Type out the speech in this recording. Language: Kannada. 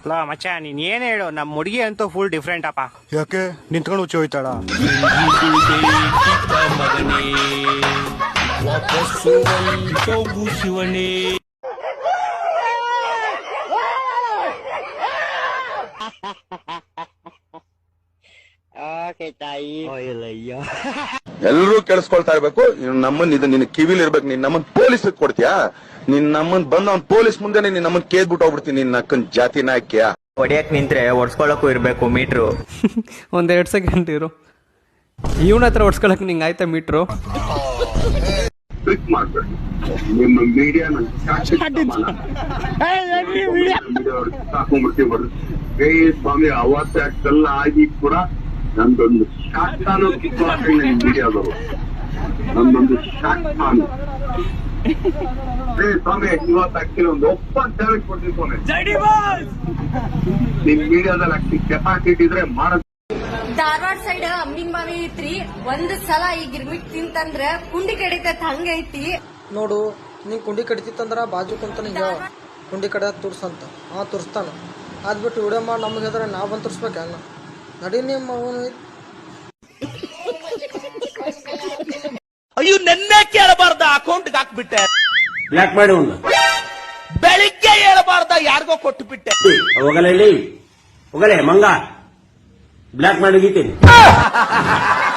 ಅಲ್ಲ ಮಚ್ಚ ನೀನ್ ಏನ್ ಹೇಳು? ನಮ್ ಹುಡುಗಿ ಅಂತೂ ಫುಲ್ ಡಿಫ್ರೆಂಟ್ ಅಪ್ಪ. ಯಾಕೆ? ನಿಂತ್ಕೊಂಡು ಹುಚ್ಚಿ ಹೋಯ್ತಾಳ? ಎಲ್ಲರೂ ಕೇಳಿಸ್ಕೊಳ್ತಾ ಇರ್ಬೇಕು. ನಮ್ಮನ್ ಇದು ನಿನ್ ಕಿವಿಲ್ ಇರ್ಬೇಕು. ನೀನ್ ನಮ್ಮನ್ ಪೊಲೀಸ್ ಕೊಡ್ತೀಯಾ? ನಿನ್ ನಮ್ಮನ್ ಬಂದ ಅವ್ನ್ ಪೊಲೀಸ್ ಮುಂದೆ ನೀನ್ ನಮ್ಮನ್ ಕೇದ್ಬಿಟ್ಟು ಹೋಗ್ಬಿಡ್ತೀನಿ. ನಿನ್ ಅಕ್ಕನ್ ಜಾತಿ ನಾಕ್ಯಾ ಹೊಡಿಯಕ್ ನಿಂತ್ರೆ ಒಡ್ಸ್ಕೊಳಕ್ಕೂ ಇರ್ಬೇಕು ಮೀಟ್ರು. ಒಂದೆರಡ್ ಸೆಕೆಂಡ್ ಇರು. ಇವನ ಹತ್ರ ಹೊಡ್ಸ್ಕೊಳಕ್ ನಿಂಗ್ ಆಯ್ತಾ ಮೀಟ್ರು? ನಿಮ್ಮ ಮೀಡಿಯಾ ಹಾಕೊಂಡ್ಬಿಡ್ತೀವಿ ಏ ಸ್ವಾಮಿ ಕಲ್ಲ ಆಗಿ ಕೂಡ ನಂದೊಂದು ಶಾಖಾನು ಕಿತ್ಕೊಳಕ್ಕೆ ಮೀಡಿಯಾದವರು ನಂದೊಂದು ಶಾಖಾನು. ಏ ಸ್ವಾಮಿ ಇವತ್ತು ಅಕ್ಕಿನ ಒಂದು ಒಪ್ಪ ಸೇವೆ ಕೊಡ್ತೀನಿ ಸ್ವಾಮಿ ನಿಮ್ ಮೀಡಿಯಾದಲ್ಲಿ ಅಕ್ಕಿ ಕೆಪಾಸಿಟಿ ಇದ್ರೆ ಮಾಡೋದು ಧಾರವಾಡ ಸೈಡ್ ಅಮ್ಮಿಂಗ್ ಬಾವಿ ಐತ್ರಿ. ಒಂದ್ ಸಲ ಈ ಗಿರ್ಮಿಟ್ ತಿಂತಂದ್ರ ಕುಂಡಿ ಕಡಿತೈತ್ ಹಂಗ ಐತಿ. ನೋಡು ನೀನ್ ಕುಂಡಿ ಕಡಿತಿತ್ತಂದ್ರ ಬಾಜು ಕುಂತ ಹೇಳ ಕುಂಡಿ ಕಡೆ ತುರ್ಸಂತ ಆ ತುರ್ಸ್ತಾನ. ಅದ್ಬಿಟ್ಟು ವಿಡಿಯೋ ಮಾಡಿ ನಮಗೆ ಅದ್ರ ನಾವು ಬಂದು ತುರ್ಸ್ಬೇಕು ಹಂಗ ನಡಿ ನಿಮ್ಮ ಅವನು ಅಯ್ಯೋ ನೆನ್ನೆ ಕೇಳಬಾರ್ದ ಅಕೌಂಟ್ಗೆ ಹಾಕ್ಬಿಟ್ಟೆ. ಬ್ಲಾಕ್ ಮಾಡಿ ಒಂದು ಬೆಳಿಗ್ಗೆ ಹೇಳಬಾರ್ದ ಯಾರಿಗೋ ಕೊಟ್ಟು ಬಿಟ್ಟೆ. ಹೋಗಲೇ ಇಲ್ಲಿ. ಹೋಗಲೇ ಮಂಗ. ಬ್ಲಾಕ್ ಮಾಡಿ ಹೋಗಿತೀನಿ